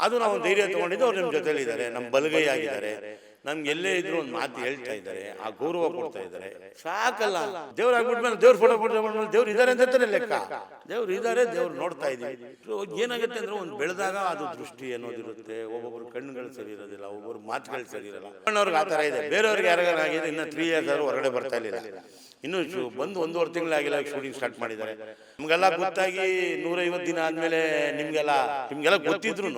ಅದು ನಾವು ಧೈರ್ಯ ತೊಗೊಂಡಿದ್ದು ಅವ್ರು ನಿಮ್ಮ ಜೊತೆಲಿ ಇದ್ದಾರೆ ನಮ್ಮ ಬಲಗೈ ಆಗಿದ್ದಾರೆ ನಮ್ಗೆ ಎಲ್ಲೇ ಇದ್ರು ಒಂದು ಮಾತು ಹೇಳ್ತಾ ಇದ್ದಾರೆ. ಆ ಗೌರವ ಕೊಡ್ತಾ ಇದ್ದಾರೆ. ಸಾಕಲ್ಲ. ದೇವ್ರು ಆಗ್ಬಿಟ್ಮೇಲೆ ದೇವ್ರ ಫೋಟೋ ಫೋಟೋ ಮಾಡ್ಮೇಲೆ ದೇವ್ರು ಇದ್ದಾರೆ ಅಂತಾನೆ ಲೆಕ್ಕ. ದೇವ್ರು ಇದ್ದಾರೆ ದೇವ್ರು ನೋಡ್ತಾ ಇದ್ದೀವಿ. ಸೊ ಏನಾಗುತ್ತೆ ಅಂದ್ರೆ ಒಂದು ಬೆಳೆದಾಗ ಅದು ದೃಷ್ಟಿ ಅನ್ನೋದಿರುತ್ತೆ. ಒಬ್ಬೊಬ್ರು ಕಣ್ಣುಗಳು ಸರಿ ಇರೋದಿಲ್ಲ ಒಬ್ಬರು ಮಾತುಗಳು ಸರಿ ಇರಲ್ಲ. ಕಣ್ಣವ್ರಿಗೆ ಆ ಥರ ಇದೆ. ಬೇರೆಯವ್ರಿಗೆ ಯಾರಿಗಾರ ಆಗಿದೆ ಇನ್ನು ತ್ರೀ ಇಯರ್ಸ್ ಆದರೂ ಹೊರಗಡೆ ಬರ್ತಾ ಇಲ್ಲ ಇನ್ನೂ ಶು ಬಂದು ಒಂದೂವರೆ ತಿಂಗಳಾಗಿಲ್ಲ ಶೂಟಿಂಗ್ ಸ್ಟಾರ್ಟ್ ಮಾಡಿದ್ದಾರೆ. ನಮಗೆಲ್ಲ ಗೊತ್ತಾಗಿ ನೂರೈವತ್ತು ದಿನ ಆದಮೇಲೆ ನಿಮಗೆಲ್ಲ ನಿಮಗೆಲ್ಲ ಗೊತ್ತಿದ್ರು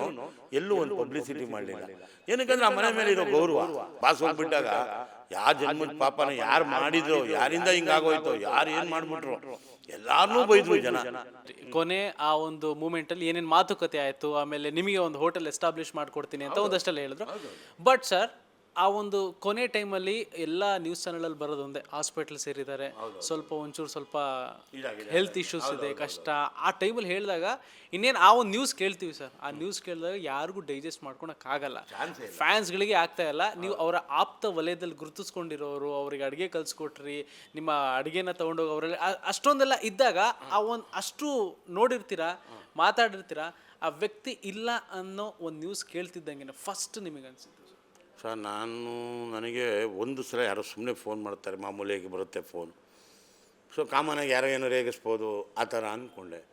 ಎಲ್ಲೂ ಒಂದು ಪಬ್ಲಿಸಿಟಿ ಮಾಡಲಿಲ್ಲ. ಏನಕ್ಕಂದ್ರೆ ಆ ಮನೆ ಮೇಲೆ ಇರೋ ಗೌರವ. ಬಾಸ್ ಹೋಗ್ಬಿಟ್ಟಾಗ ಯಾವ ಜನ್ಮದ ಪಾಪನ ಯಾರು ಮಾಡಿದ್ರು ಯಾರಿಂದ ಹಿಂಗಾಗೋಯ್ತು ಯಾರು ಏನು ಮಾಡ್ಬಿಟ್ರು? ಎಲ್ಲಾರನ್ನೂ ಬೈದ್ರು ಜನ. ಕೊನೆ ಆ ಒಂದು ಮೂಮೆಂಟ್ ಅಲ್ಲಿ ಏನೇನು ಮಾತುಕತೆ ಆಯ್ತು ಆಮೇಲೆ ನಿಮಗೆ ಒಂದು ಹೋಟೆಲ್ ಎಸ್ಟಾಬ್ಲಿಷ್ ಮಾಡ್ಕೊಡ್ತೀನಿ ಅಂತ ಒಂದಷ್ಟೆಲ್ಲ ಹೇಳಿದ್ರು. ಬಟ್ ಸರ್ ಆ ಒಂದು ಕೊನೆ ಟೈಮಲ್ಲಿ ಎಲ್ಲ ನ್ಯೂಸ್ ಚಾನಲಲ್ಲಿ ಬರೋದು ಒಂದೇ ಹಾಸ್ಪಿಟಲ್ ಸೇರಿದ್ದಾರೆ ಸ್ವಲ್ಪ ಒಂಚೂರು ಸ್ವಲ್ಪ ಹೆಲ್ತ್ ಇಶ್ಯೂಸ್ ಇದೆ ಕಷ್ಟ. ಆ ಟೈಮಲ್ಲಿ ಹೇಳಿದಾಗ ಇನ್ನೇನು ಆ ಒಂದು ನ್ಯೂಸ್ ಕೇಳ್ತೀವಿ ಸರ್. ಆ ನ್ಯೂಸ್ ಕೇಳಿದಾಗ ಯಾರಿಗೂ ಡೈಜೆಸ್ಟ್ ಮಾಡ್ಕೊಳಕ್ ಆಗಲ್ಲ. ಫ್ಯಾನ್ಸ್ಗಳಿಗೆ ಆಗ್ತಾ ಇಲ್ಲ. ನೀವು ಅವರ ಆಪ್ತ ವಲಯದಲ್ಲಿ ಗುರುತಿಸ್ಕೊಂಡಿರೋರು ಅವ್ರಿಗೆ ಅಡುಗೆ ಕಲಿಸ್ಕೊಟ್ರಿ ನಿಮ್ಮ ಅಡುಗೆನ ತೊಗೊಂಡೋಗಿ ಅವರಲ್ಲಿ ಅಷ್ಟೊಂದೆಲ್ಲ ಇದ್ದಾಗ ಆ ಒಂದು ಅಷ್ಟು ನೋಡಿರ್ತೀರಾ ಮಾತಾಡಿರ್ತೀರಾ ಆ ವ್ಯಕ್ತಿ ಇಲ್ಲ ಅನ್ನೋ ಒಂದು ನ್ಯೂಸ್ ಕೇಳ್ತಿದ್ದಂಗೆ ಫಸ್ಟ್ ನಿಮಗೆ ಅನ್ಸಿದ್ದು ಸರ್ ನಾನು ನನಗೆ ಒಂದು ಸಲ ಯಾರೋ ಸುಮ್ಮನೆ ಫೋನ್ ಮಾಡ್ತಾರೆ ಮಾಮೂಲಿಯಾಗಿ ಬರುತ್ತೆ ಫೋನ್. ಸೊ ಕಾಮನಾಗಿ ಯಾರೋ ಏನೋ ರೇಗಿಸ್ಬೋದು, ಆ ಥರ ಅಂದ್ಕೊಂಡೆ.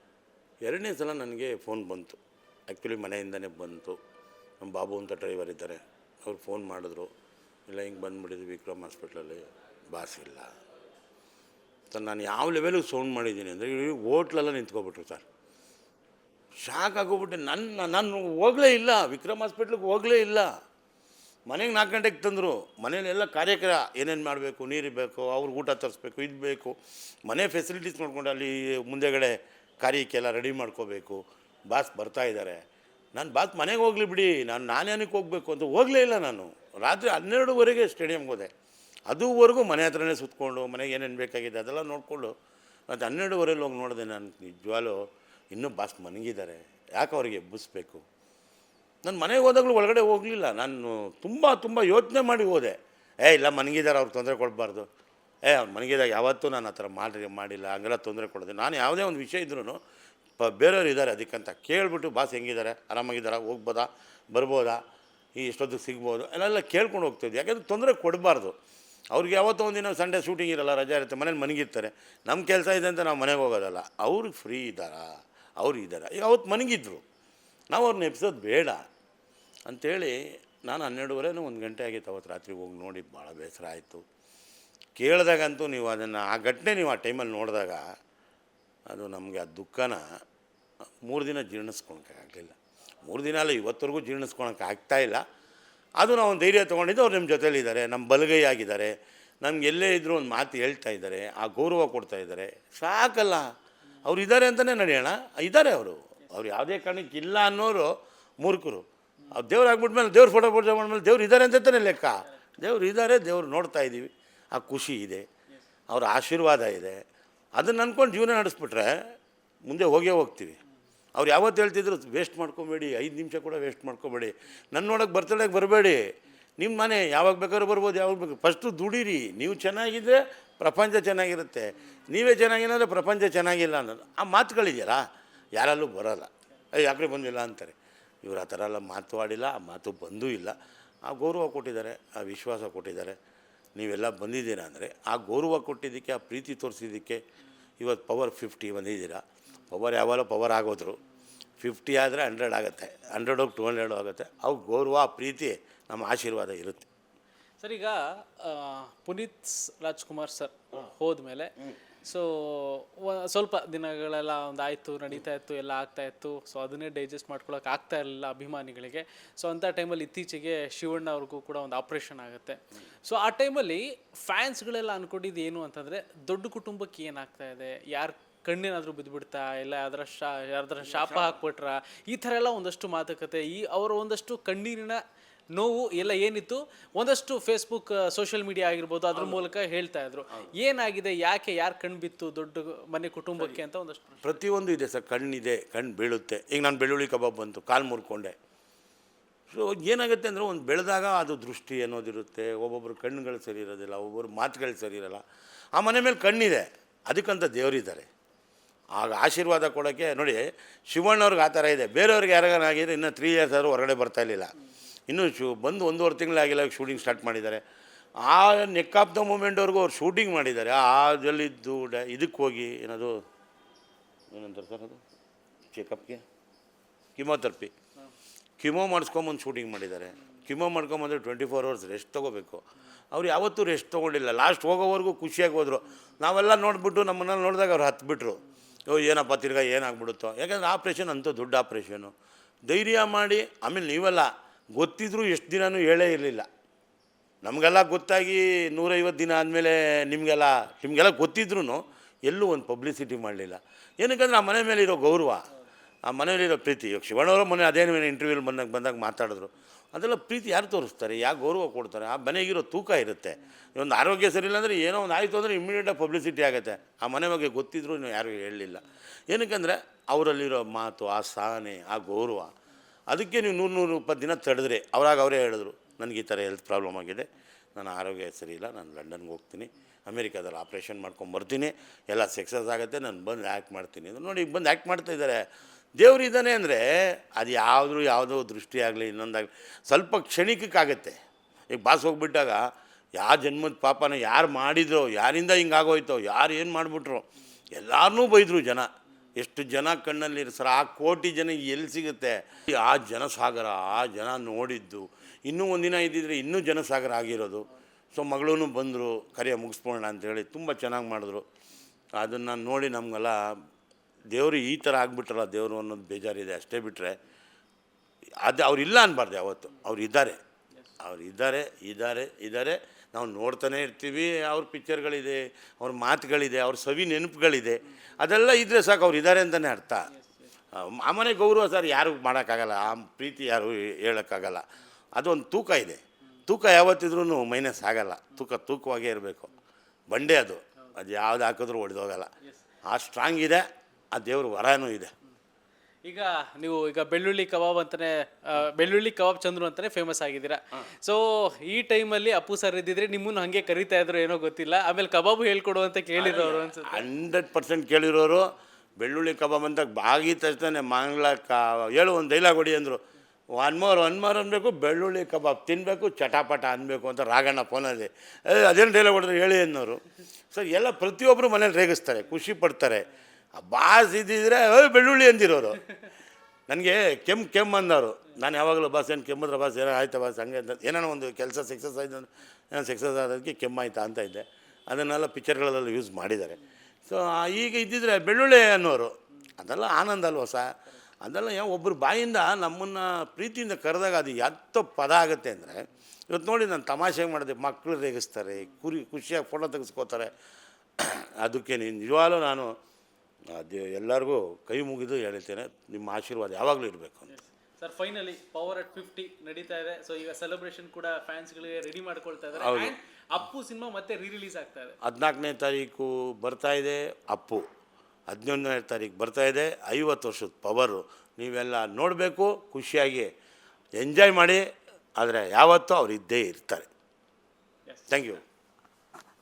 ಎರಡನೇ ಸಲ ನನಗೆ ಫೋನ್ ಬಂತು. ಆ್ಯಕ್ಚುಲಿ ಮನೆಯಿಂದನೇ ಬಂತು. ನಮ್ಮ ಬಾಬು ಅಂತ ಡ್ರೈವರ್ ಇದ್ದಾರೆ. ಅವ್ರು ಫೋನ್ ಮಾಡಿದ್ರು. ಇಲ್ಲ, ಹಿಂಗೆ ಬಂದುಬಿಟ್ಟಿದ್ವಿ, ವಿಕ್ರಮ್ ಹಾಸ್ಪಿಟ್ಲಲ್ಲಿ. ಬಾಸ್ ಇಲ್ಲ. ಸರ್ ನಾನು ಯಾವ ಲೆವೆಲಿಗೆ ಸೌಂಡ್ ಮಾಡಿದ್ದೀನಿ ಅಂದರೆ, ಇಡೀ ಹೋಟ್ಲೆಲ್ಲ ನಿಂತ್ಕೊಬಿಟ್ರು ಸರ್. ಶಾಕ್ ಆಗೋಗ್ಬಿಟ್ಟು ನನ್ನ ನಾನು ಹೋಗಲೇ ಇಲ್ಲ. ವಿಕ್ರಮ್ ಹಾಸ್ಪಿಟ್ಲಿಗೆ ಹೋಗಲೇ ಇಲ್ಲ. ಮನೆಗೆ ನಾಲ್ಕು ಗಂಟೆಗೆ ತಂದರು ಮನೇಲೆಲ್ಲ ಕಾರ್ಯಕ್ರಮ ಏನೇನು ಮಾಡಬೇಕು, ನೀರು ಬೇಕು, ಅವ್ರಿಗೆ ಊಟ ತರಿಸ್ಬೇಕು, ಇದು ಬೇಕು. ಮನೆ ಫೆಸಿಲಿಟೀಸ್ ನೋಡ್ಕೊಂಡು ಅಲ್ಲಿ ಮುಂದೆಗಡೆ ಕಾರ್ಯಕ್ಕೆಲ್ಲ ರೆಡಿ ಮಾಡ್ಕೋಬೇಕು. ಬಾಸ್ ಬರ್ತಾ ಇದ್ದಾರೆ ನಾನು ಬಾಸ್ ಮನೆಗೆ ಹೋಗಲಿ ಬಿಡಿ, ನಾನು ನಾನೇನಕ್ಕೆ ಹೋಗಬೇಕು ಅಂತ ಹೋಗಲೇ ಇಲ್ಲ ನಾನು. ರಾತ್ರಿ ಹನ್ನೆರಡುವರೆಗೆ ಸ್ಟೇಡಿಯಮ್ಗೆ ಹೋದೆ. ಅದುವರೆಗೂ ಮನೆ ಹತ್ರನೇ ಸುತ್ಕೊಂಡು, ಮನೆಗೆ ಏನೇನು ಬೇಕಾಗಿದೆ ಅದೆಲ್ಲ ನೋಡಿಕೊಂಡು, ಮತ್ತು ಹನ್ನೆರಡುವರೆಲಿ ಹೋಗಿ ನೋಡಿದೆ ನಾನು ನಿಜವಾಲು ಇನ್ನೂ ಬಾಸ್ ಮನಗಿದ್ದಾರೆ. ಯಾಕೆ ಅವ್ರಿಗೆ ಎಬ್ಬಿಸ್ಬೇಕು? ನಾನು ಮನೆಗೆ ಹೋದಾಗಲೂ ಒಳಗಡೆ ಹೋಗಲಿಲ್ಲ. ನಾನು ತುಂಬ ತುಂಬ ಯೋಚನೆ ಮಾಡಿ ಹೋದೆ. ಏ, ಇಲ್ಲ, ಮನಗಿದ್ದಾರೆ, ಅವ್ರು ತೊಂದರೆ ಕೊಡಬಾರ್ದು. ಏ, ಅವ್ರು ಮನಗಿದಾಗ ಯಾವತ್ತೂ ನಾನು ಆ ಥರ ಮಾಡಿ ಮಾಡಿಲ್ಲ, ಹಂಗೆಲ್ಲ ತೊಂದರೆ ಕೊಡೋದು. ನಾನು ಯಾವುದೇ ಒಂದು ವಿಷಯ ಇದ್ರೂ ಪ, ಬೇರೆಯವ್ರು ಇದ್ದಾರೆ ಅದಕ್ಕಂತ ಕೇಳಿಬಿಟ್ಟು, ಬಾಸ್ ಹೆಂಗಿದ್ದಾರೆ? ಆರಾಮಾಗಿದ್ದಾರಾ? ಹೋಗ್ಬೋದಾ? ಬರ್ಬೋದಾ? ಈ ಎಷ್ಟೊತ್ತಿಗೆ ಸಿಗ್ಬೋದು? ಎಲ್ಲ ಕೇಳ್ಕೊಂಡು ಹೋಗ್ತಿದ್ದೆ ಯಾಕಂದ್ರೆ ತೊಂದರೆ ಕೊಡಬಾರ್ದು. ಅವ್ರಿಗೆ ಯಾವತ್ತೋ ಒಂದಿನ ಸಂಡೇ ಶೂಟಿಂಗ್ ಇರಲ್ಲ, ರಜೆ ಇರುತ್ತೆ, ಮನೇಲಿ ಮನಗಿರ್ತಾರೆ. ನಮ್ಮ ಕೆಲಸ ಇದೆ ಅಂತ ನಾವು ಮನೆಗೆ ಹೋಗೋದಲ್ಲ. ಅವ್ರಿಗೆ ಫ್ರೀ ಇದ್ದಾರಾ? ಅವ್ರು ಇದ್ದಾರೆ? ಈಗ ಅವತ್ತು ಮನಗಿದ್ರು. ನಾವು ಅವ್ರನ್ನ ಎಬ್ಸೋದು ಬೇಡ. ಅಂಥೇಳಿ ನಾನು ಹನ್ನೆರಡುವರೆನೂ ಒಂದು ಗಂಟೆ ಆಗಿತ್ತು ಅವತ್ತು ರಾತ್ರಿ ಹೋಗಿ ನೋಡಿ ಭಾಳ ಬೇಸರ ಆಯಿತು. ಕೇಳಿದಾಗಂತೂ ನೀವು ಅದನ್ನು ಆ ಘಟನೆ ನೀವು ಆ ಟೈಮಲ್ಲಿ ನೋಡಿದಾಗ ಅದು ನಮಗೆ ಆ ದುಃಖನ ಮೂರು ದಿನ ಜೀರ್ಣಿಸ್ಕೊಳಕ್ಕಾಗಲಿಲ್ಲ ಮೂರು ದಿನ ಅಲ್ಲ ಇವತ್ತರೆಗೂ ಜೀರ್ಣಿಸ್ಕೊಳಕ್ಕೆ ಇಲ್ಲ. ಅದು ನಾವು ಒಂದು ಧೈರ್ಯ ತೊಗೊಂಡಿದ್ದು ಅವ್ರು ನಿಮ್ಮ ಜೊತೇಲಿದ್ದಾರೆ ನಮ್ಮ ಬಲಗೈ ಆಗಿದ್ದಾರೆ ನಮ್ಗೆ ಎಲ್ಲೇ ಇದ್ದರೂ ಒಂದು ಮಾತು ಹೇಳ್ತಾ ಇದ್ದಾರೆ, ಆ ಗೌರವ ಕೊಡ್ತಾ ಇದ್ದಾರೆ. ಸಾಕಲ್ಲ. ಅವ್ರು ಇದ್ದಾರೆ ಅಂತಲೇ ನಡೆಯೋಣ. ಇದ್ದಾರೆ ಅವರು. ಅವ್ರು ಯಾವುದೇ ಕಾರಣಕ್ಕೆ ಇಲ್ಲ ಅನ್ನೋರು ಮೂರ್ಖರು. ಅವ್ರು ದೇವ್ರು ಆಗ್ಬಿಟ್ಮೇಲೆ ದೇವ್ರ ಫೋಟೋ ಫೋಟೋ ಮೇಲೆ ದೇವ್ರು ಇದ್ದಾರೆ ತಾನೇ ಲೆಕ್ಕ. ದೇವ್ರು ಇದ್ದಾರೆ ದೇವ್ರು ನೋಡ್ತಾ ಇದ್ದೀವಿ ಆ ಖುಷಿ ಇದೆ. ಅವ್ರ ಆಶೀರ್ವಾದ ಇದೆ. ಅದನ್ನು ಅಂದ್ಕೊಂಡು ಜೀವನ ನಡೆಸ್ಬಿಟ್ರೆ ಮುಂದೆ ಹೋಗೇ ಹೋಗ್ತೀವಿ. ಅವ್ರು ಯಾವತ್ತು ಹೇಳ್ತಿದ್ರು ವೇಸ್ಟ್ ಮಾಡ್ಕೊಬೇಡಿ, ಐದು ನಿಮಿಷ ಕೂಡ ವೇಸ್ಟ್ ಮಾಡ್ಕೊಬೇಡಿ. ನನ್ನ ನೋಡೋಕೆ ಬರ್ತಡೆಗೆ ಬರಬೇಡಿ. ನಿಮ್ಮ ಮನೆ ಯಾವಾಗ ಬೇಕಾದ್ರೂ ಬರ್ಬೋದು, ಯಾವಾಗ ಬೇಕು ಫಸ್ಟು ದುಡೀರಿ. ನೀವು ಚೆನ್ನಾಗಿದ್ದರೆ ಪ್ರಪಂಚ ಚೆನ್ನಾಗಿರುತ್ತೆ. ನೀವೇ ಚೆನ್ನಾಗಿಲ್ಲ ಪ್ರಪಂಚ ಚೆನ್ನಾಗಿಲ್ಲ ಅನ್ನೋದು. ಆ ಮಾತುಗಳಿದೆಯಲ್ಲ? ಯಾರಲ್ಲೂ ಬರೋಲ್ಲ. ಏ ಯಾಕ್ರೆ ಬಂದಿಲ್ಲ ಅಂತಾರೆ. ಇವರು ಆ ಥರ ಎಲ್ಲ ಮಾತಾಡಿಲ್ಲ ಆ ಮಾತು ಬಂದೂ ಇಲ್ಲ. ಆ ಗೌರವ ಕೊಟ್ಟಿದ್ದಾರೆ ಆ ವಿಶ್ವಾಸ ಕೊಟ್ಟಿದ್ದಾರೆ. ನೀವೆಲ್ಲ ಬಂದಿದ್ದೀರಾ ಅಂದರೆ ಆ ಗೌರವ ಕೊಟ್ಟಿದ್ದಕ್ಕೆ ಆ ಪ್ರೀತಿ ತೋರಿಸಿದ್ದಕ್ಕೆ ಇವತ್ತು ಪವರ್ ಫಿಫ್ಟಿ ಬಂದಿದ್ದೀರಾ? ಪವರ್ ಯಾವಾಗಲೂ ಪವರ್ ಆಗೋದ್ರು. ಫಿಫ್ಟಿ ಆದರೆ ಹಂಡ್ರೆಡ್ ಆಗುತ್ತೆ. ಹಂಡ್ರೆಡ್ ಹೋಗಿ ಟು ಹಂಡ್ರೆಡ್ ಆಗುತ್ತೆ. ಅವು ಗೌರವ ಆ ಪ್ರೀತಿ ನಮ್ಮ ಆಶೀರ್ವಾದ ಇರುತ್ತೆ. ಸರ್ ಈಗ ಪುನೀತ್ ರಾಜ್ಕುಮಾರ್ ಸರ್ ಹೋದ್ಮೇಲೆ ಸೊ ಸ್ವಲ್ಪ ದಿನಗಳೆಲ್ಲ ಒಂದು ಆಯಿತು ನಡೀತಾ ಇತ್ತು ಎಲ್ಲ ಆಗ್ತಾ ಇತ್ತು. ಸೊ ಅದನ್ನೇ ಡೈಜೆಸ್ಟ್ ಮಾಡ್ಕೊಳ್ಳೋಕೆ ಆಗ್ತಾ ಇರಲಿಲ್ಲ ಅಭಿಮಾನಿಗಳಿಗೆ. ಸೊ ಅಂಥ ಟೈಮಲ್ಲಿ ಇತ್ತೀಚೆಗೆ ಶಿವಣ್ಣ ಅವ್ರಿಗೂ ಕೂಡ ಒಂದು ಆಪ್ರೇಷನ್ ಆಗುತ್ತೆ. ಸೊ ಆ ಟೈಮಲ್ಲಿ ಫ್ಯಾನ್ಸ್ಗಳೆಲ್ಲ ಅಂದ್ಕೊಂಡಿದ್ದು ಏನು ಅಂತಂದರೆ ದೊಡ್ಡ ಕುಟುಂಬಕ್ಕೆ ಏನಾಗ್ತಾ ಇದೆ? ಯಾರು ಕಣ್ಣೇನಾದರೂ ಬಿದ್ದುಬಿಡ್ತಾ ಇಲ್ಲ ಯಾರ ಶಾ ಯಾರ್ದಾರ ಶಾಪ. ಹಾಕ್ಬಿಟ್ರ? ಈ ಥರ ಎಲ್ಲ ಒಂದಷ್ಟು ಮಾತುಕತೆ. ಈ ಅವರ ಒಂದಷ್ಟು ಕಣ್ಣೀರಿನ ನೋವು ಎಲ್ಲ ಏನಿತ್ತು? ಒಂದಷ್ಟು ಫೇಸ್ಬುಕ್ ಸೋಷಿಯಲ್ ಮೀಡಿಯಾ ಆಗಿರ್ಬೋದು ಅದ್ರ ಮೂಲಕ ಹೇಳ್ತಾ ಇದ್ರು. ಏನಾಗಿದೆ? ಯಾಕೆ ಯಾರು ಕಣ್ಣು ಬಿತ್ತು ದೊಡ್ಡ ಮನೆ ಕುಟುಂಬಕ್ಕೆ ಅಂತ ಒಂದಷ್ಟು. ಪ್ರತಿಯೊಂದು ಇದೆ ಸರ್. ಕಣ್ಣಿದೆ ಕಣ್ಣು ಬೀಳುತ್ತೆ. ಈಗ ನಾನು ಬೆಳ್ಳುಳ್ಳಿ ಕಬಾಬ್ ಬಂತು ಕಾಲು ಮುರ್ಕೊಂಡೆ. ಸೊ ಏನಾಗುತ್ತೆ ಅಂದರೆ ಒಂದು ಬೆಳೆದಾಗ ಅದು ದೃಷ್ಟಿ ಅನ್ನೋದಿರುತ್ತೆ. ಒಬ್ಬೊಬ್ಬರು ಕಣ್ಣುಗಳು ಸರಿ ಇರೋದಿಲ್ಲ ಒಬ್ಬೊಬ್ಬರು ಮಾತುಗಳು ಸರಿ ಇರೋಲ್ಲ. ಆ ಮನೆ ಮೇಲೆ ಕಣ್ಣಿದೆ. ಅದಕ್ಕಂತ ದೇವರಿದ್ದಾರೆ. ಆಗ ಆಶೀರ್ವಾದ ಕೊಡೋಕ್ಕೆ ನೋಡಿ ಶಿವಣ್ಣವ್ರಿಗೆ ಆ ಥರ ಇದೆ. ಬೇರೆಯವ್ರಿಗೆ ಯಾರಿಗಾಗಿದ್ರೆ ಇನ್ನೂ ತ್ರೀ ಇಯರ್ಸ್ ಆದರೂ ಹೊರಗಡೆ ಬರ್ತಾ ಇರಲಿಲ್ಲ. ಇನ್ನೂ ಶೂ ಬಂದು ಒಂದೂವರೆ ತಿಂಗಳಾಗಿಲ್ಲ ಶೂಟಿಂಗ್ ಸ್ಟಾರ್ಟ್ ಮಾಡಿದ್ದಾರೆ. ಆ ನೆಕ್ ಆಫ್ ದ ಮೂಮೆಂಟ್ವರೆಗೂ ಅವ್ರು ಶೂಟಿಂಗ್ ಮಾಡಿದ್ದಾರೆ. ಆ ಜಲ್ಲಿದ್ದು ಡ ಇದಕ್ಕೆ ಹೋಗಿ ಏನದು, ಏನಂತಾರೆ ಸರ್ ಅದು? ಚೆಕಪ್ಗೆ ಕಿಮೋಥೆರಪಿ ಕಿಮೋ ಮಾಡಿಸ್ಕೊಂಬಂದು ಶೂಟಿಂಗ್ ಮಾಡಿದ್ದಾರೆ. ಕಿಮೋ ಮಾಡ್ಕೊಂಬಂದ್ರೆ ಟ್ವೆಂಟಿ ಫೋರ್ ಅವರ್ಸ್ ರೆಸ್ಟ್ ತೊಗೋಬೇಕು. ಅವ್ರು ಯಾವತ್ತೂ ರೆಸ್ಟ್ ತೊಗೊಂಡಿಲ್ಲ. ಲಾಸ್ಟ್ ಹೋಗೋವರೆಗೂ ಖುಷಿಯಾಗಿ ಹೋದರು. ನಾವೆಲ್ಲ ನೋಡಿಬಿಟ್ಟು ನಮ್ಮನ್ನ ನೋಡಿದಾಗ ಅವ್ರು ಹತ್ಬಿಟ್ರು. ಓ, ಏನಪ್ಪ ತಿರ್ಗಾ ಏನಾಗ್ಬಿಡುತ್ತೋ. ಯಾಕಂದ್ರೆ ಆಪ್ರೇಷನ್ ಅಂತೂ ದೊಡ್ಡ ಆಪ್ರೇಷನು ಧೈರ್ಯ ಮಾಡಿ, ಆಮೇಲೆ ನೀವೆಲ್ಲ ಗೊತ್ತಿದ್ರೂ ಎಷ್ಟು ದಿನವೂ ಹೇಳೇ ಇರಲಿಲ್ಲ. ನಮಗೆಲ್ಲ ಗೊತ್ತಾಗಿ ನೂರೈವತ್ತು ದಿನ ಆದಮೇಲೆ ನಿಮಗೆಲ್ಲ ನಿಮಗೆಲ್ಲ ಗೊತ್ತಿದ್ರೂ ಎಲ್ಲೂ ಒಂದು ಪಬ್ಲಿಸಿಟಿ ಮಾಡಲಿಲ್ಲ. ಏನಕ್ಕಂದ್ರೆ ಆ ಮನೆ ಮೇಲೆ ಇರೋ ಗೌರವ, ಆ ಮನೆಯಲ್ಲಿರೋ ಪ್ರೀತಿ, ಇವಾಗ ಶಿವಣ್ಣವರ ಮನೆ ಅದೇನು ಇಂಟರ್ವ್ಯೂಲ್ ಬಂದಾಗ ಬಂದಾಗ ಮಾತಾಡಿದ್ರು. ಅದೆಲ್ಲ ಪ್ರೀತಿ ಯಾರು ತೋರಿಸ್ತಾರೆ? ಯಾವ ಗೌರವ ಕೊಡ್ತಾರೆ? ಆ ಮನೆಗಿರೋ ತೂಕ ಇರುತ್ತೆ. ಒಂದು ಆರೋಗ್ಯ ಸರಿ ಇಲ್ಲ ಅಂದರೆ ಏನೋ ಒಂದು ಆಯಿತು ಅಂದರೆ ಇಮ್ಮಿಡಿಯೇಟಾಗಿ ಪಬ್ಲಿಸಿಟಿ ಆಗುತ್ತೆ. ಆ ಮನೆ ಬಗ್ಗೆ ಗೊತ್ತಿದ್ರೂ ಯಾರು ಹೇಳಲಿಲ್ಲ. ಏನಕ್ಕಂದರೆ ಅವರಲ್ಲಿರೋ ಮಾತು, ಆ ಸಹನೆ, ಆ ಗೌರವ ಅದಕ್ಕೆ ನೀವು ನೂರು ನೂರು ಇಪ್ಪತ್ತು ದಿನ ತಡೆದ್ರೆ, ಅವ್ರಾಗ ಅವರೇ ಹೇಳಿದ್ರು, ನನಗೆ ಈ ಥರ ಹೆಲ್ತ್ ಪ್ರಾಬ್ಲಮ್ ಆಗಿದೆ, ನನ್ನ ಆರೋಗ್ಯ ಸರಿ ಇಲ್ಲ, ನಾನು ಲಂಡನ್ಗೆ ಹೋಗ್ತೀನಿ, ಅಮೇರಿಕಾದಲ್ಲಿ ಆಪ್ರೇಷನ್ ಮಾಡ್ಕೊಂಡು ಬರ್ತೀನಿ, ಎಲ್ಲ ಸಕ್ಸಸ್ ಆಗುತ್ತೆ, ನಾನು ಬಂದು ಆ್ಯಕ್ಟ್ ಮಾಡ್ತೀನಿ. ನೋಡಿ ಬಂದು ಆ್ಯಕ್ಟ್ ಮಾಡ್ತಾ ಇದ್ದಾರೆ. ದೇವ್ರು ಇದ್ದಾನೆ ಅಂದರೆ, ಅದು ಯಾವುದ್ರೂ ಯಾವುದೋ ದೃಷ್ಟಿ ಆಗಲಿ, ಇನ್ನೊಂದಾಗಲಿ, ಸ್ವಲ್ಪ ಕ್ಷಣಿಕಕ್ಕಾಗತ್ತೆ. ಈಗ ಬಾಸ್ ಹೋಗ್ಬಿಟ್ಟಾಗ, ಯಾವ ಜನ್ಮದ ಪಾಪನ ಯಾರು ಮಾಡಿದ್ರೋ, ಯಾರಿಂದ ಹಿಂಗಾಗೋಯ್ತೋ, ಯಾರು ಏನು ಮಾಡಿಬಿಟ್ರು, ಎಲ್ಲಾರನ್ನೂ ಬೈದರು ಜನ. ಎಷ್ಟು ಜನ ಕಣ್ಣಲ್ಲಿ ಸರ್ ಆ ಕೋಟಿ ಜನ ಎಲ್ಲಿ ಸಿಗುತ್ತೆ? ಆ ಜನಸಾಗರ ಆ ಜನ ನೋಡಿದ್ದು ಇನ್ನೂ ಒಂದಿನ ಇದ್ದಿದ್ರೆ ಇನ್ನೂ ಜನಸಾಗರ ಆಗಿರೋದು. ಸೊ ಮಗಳೂ ಬಂದರು ಕರೆಯ ಮುಗಿಸ್ಬೋಣ ಅಂತೇಳಿ ತುಂಬ ಚೆನ್ನಾಗಿ ಮಾಡಿದ್ರು. ಅದನ್ನು ನೋಡಿ ನಮಗೆಲ್ಲ ದೇವರು ಈ ಥರ ಆಗಿಬಿಟ್ರಲ್ಲ ದೇವರು ಅನ್ನೋದು ಬೇಜಾರಿದೆ. ಅಷ್ಟೇ ಬಿಟ್ಟರೆ ಅದು ಇಲ್ಲ ಅನ್ಬಾರ್ದು ಯಾವತ್ತು. ಅವ್ರು ಇದ್ದಾರೆ. ಅವ್ರು ಇದ್ದಾರೆ ಇದ್ದಾರೆ ಇದ್ದಾರೆ. ನಾವು ನೋಡ್ತಾನೆ ಇರ್ತೀವಿ, ಅವ್ರ ಪಿಕ್ಚರ್ಗಳಿದೆ, ಅವ್ರ ಮಾತುಗಳಿದೆ, ಅವ್ರ ಸವಿ ನೆನಪುಗಳಿದೆ. ಅದೆಲ್ಲ ಇದ್ದರೆ ಸಾಕು, ಅವ್ರು ಇದ್ದಾರೆ ಅಂತಲೇ ಅರ್ಥ. ಆ ಮನೆ ಗೌರವ ಸರ್ ಯಾರು ಮಾಡೋಕ್ಕಾಗಲ್ಲ, ಆ ಪ್ರೀತಿ ಯಾರು ಹೇಳೋಕ್ಕಾಗಲ್ಲ. ಅದೊಂದು ತೂಕ ಇದೆ. ತೂಕ ಯಾವತ್ತಿದ್ರೂ ಮೈನಸ್ ಆಗಲ್ಲ. ತೂಕ ತೂಕವಾಗೇ ಇರಬೇಕು. ಬಂಡೆ ಅದು. ಅದು ಯಾವ್ದು ಹಾಕಿದ್ರೂ ಹೊಡೆದೋಗಲ್ಲ ಆ ಸ್ಟ್ರಾಂಗ್ ಇದೆ, ಆ ದೇವ್ರ ವರನೂ ಇದೆ. ಈಗ ನೀವು ಈಗ ಬೆಳ್ಳುಳ್ಳಿ ಕಬಾಬ್ ಅಂತಾನೆ ಆ, ಬೆಳ್ಳುಳ್ಳಿ ಕಬಾಬ್ ಚಂದ್ರು ಅಂತಾನೆ ಫೇಮಸ್ ಆಗಿದ್ದೀರಾ. ಸೊ ಈ ಟೈಮಲ್ಲಿ ಅಪ್ಪು ಸರ್ ಇದ್ದಿದ್ರೆ ನಿಮ್ಮನ್ನು ಹಂಗೆ ಕರಿತಾ ಇದ್ರು ಏನೋ ಗೊತ್ತಿಲ್ಲ. ಆಮೇಲೆ ಕಬಾಬು ಹೇಳ್ಕೊಡು ಅಂತ ಕೇಳಿರೋರು ಅನ್ಸುತ್ತೆ. ಹಂಡ್ರೆಡ್ ಪರ್ಸೆಂಟ್ ಕೇಳಿರೋರು ಬೆಳ್ಳುಳ್ಳಿ ಕಬಾಬ್ ಅಂತ ಬಾಗಿ ತಕ್ಷಣ ಮಂಗಳ ಕಾ ಹೇಳು ಒಂದು ಡೈಲಾಗ್ ಹೊಡಿ ಅಂದರು. ಒನ್ ಮೋರ್ ಒನ್ ಮೋರ್ ಅನ್ಬೇಕು ಬೆಳ್ಳುಳ್ಳಿ ಕಬಾಬ್ ತಿನ್ನಬೇಕು ಚಟಾಪಟ ಅನ್ಬೇಕು ಅಂತ ರಾಗಣ್ಣ ಫೋನಲ್ಲಿ ಅದೇನು ಡೈಲಾಗ್ ಹೊಡೆದ್ರು ಹೇಳಿ ಅನ್ನೋರು. ಸರ್ ಎಲ್ಲ ಪ್ರತಿಯೊಬ್ಬರು ಮನೇಲಿ ರೇಗಿಸ್ತಾರೆ ಖುಷಿ ಪಡ್ತಾರೆ. ಬಾಸ್ ಇದ್ದಿದ್ರೆ ಬೆಳ್ಳುಳ್ಳಿ ಅಂದಿರೋರು. ನನಗೆ ಕೆಮ್ಮು ಕೆಮ್ಮು ಅಂದವರು. ನಾನು ಯಾವಾಗಲೂ ಬಾಸ್, ಏನು ಕೆಮ್ಮಿದ್ರೆ ಬಾಸ್ ಏನೋ ಆಯ್ತಾ ಬಾಸ್, ಹಂಗೆ ಅಂತ. ಏನೋ ಒಂದು ಕೆಲಸ ಸಕ್ಸಸ್ ಆಯ್ತು ಅಂದರೆ, ಏನೋ ಸಕ್ಸಸ್ ಆದಕ್ಕೆ ಕೆಮ್ಮು ಆಯ್ತಾ ಅಂತ ಇದ್ದೆ. ಅದನ್ನೆಲ್ಲ ಪಿಕ್ಚರ್ಗಳಲ್ಲೆಲ್ಲ ಯೂಸ್ ಮಾಡಿದ್ದಾರೆ. ಸೊ ಈಗ ಇದ್ದಿದ್ರೆ ಬೆಳ್ಳುಳ್ಳಿ ಅನ್ನೋರು. ಅದೆಲ್ಲ ಆನಂದ ಅಲ್ವ ಸ? ಅದೆಲ್ಲ ಯಾವ ಒಬ್ಬರು ಬಾಯಿಂದ ನಮ್ಮನ್ನು ಪ್ರೀತಿಯಿಂದ ಕರೆದಾಗ ಅದು ಎತ್ತೋ ಪದ ಆಗುತ್ತೆ ಅಂದರೆ ಇವತ್ತು ನೋಡಿ ನಾನು ತಮಾಷೆ ಮಾಡಿದೆ ಮಕ್ಕಳು ರೇಗಿಸ್ತಾರೆ, ಕುರಿ, ಖುಷಿಯಾಗಿ ಫೋಟೋ ತೆಗೆಸ್ಕೋತಾರೆ. ಅದಕ್ಕೆ ನೀನು ನಿಜವಾಗ್ಲೂ ನಾನು ಅದು ಎಲ್ಲರಿಗೂ ಕೈ ಮುಗಿದು ಹೇಳ್ತೇನೆ ನಿಮ್ಮ ಆಶೀರ್ವಾದ ಯಾವಾಗಲೂ ಇರಬೇಕು ಅಂತ. Sir finally power at fifty ನಡೀತಾ ಇದೆ. ಸೊ ಈಗ ಸೆಲೆಬ್ರೇಷನ್ ಕೂಡ ಫ್ಯಾನ್ಸ್ಗಳಿಗೆ ರೆಡಿ ಮಾಡ್ಕೊಳ್ತಾ ಇದ್ದಾರೆ. And ಅಪ್ಪು ಸಿನಿಮಾ ಮತ್ತೆ ರೀ ರಿಲೀಸ್ ಆಗ್ತಾ ಇದೆ. ಹದಿನಾಲ್ಕನೇ ತಾರೀಕು ಬರ್ತಾ ಇದೆ ಅಪ್ಪು ಹದಿನೊಂದನೇ ತಾರೀಕು ಬರ್ತಾ ಇದೆ. ಐವತ್ತು ವರ್ಷದ ಪವರು ನೀವೆಲ್ಲ ನೋಡಬೇಕು ಖುಷಿಯಾಗಿ ಎಂಜಾಯ್ ಮಾಡಿ. ಆದರೆ ಯಾವತ್ತೂ ಅವ್ರು ಇದ್ದೇ ಇರ್ತಾರೆ ಥ್ಯಾಂಕ್ ಯು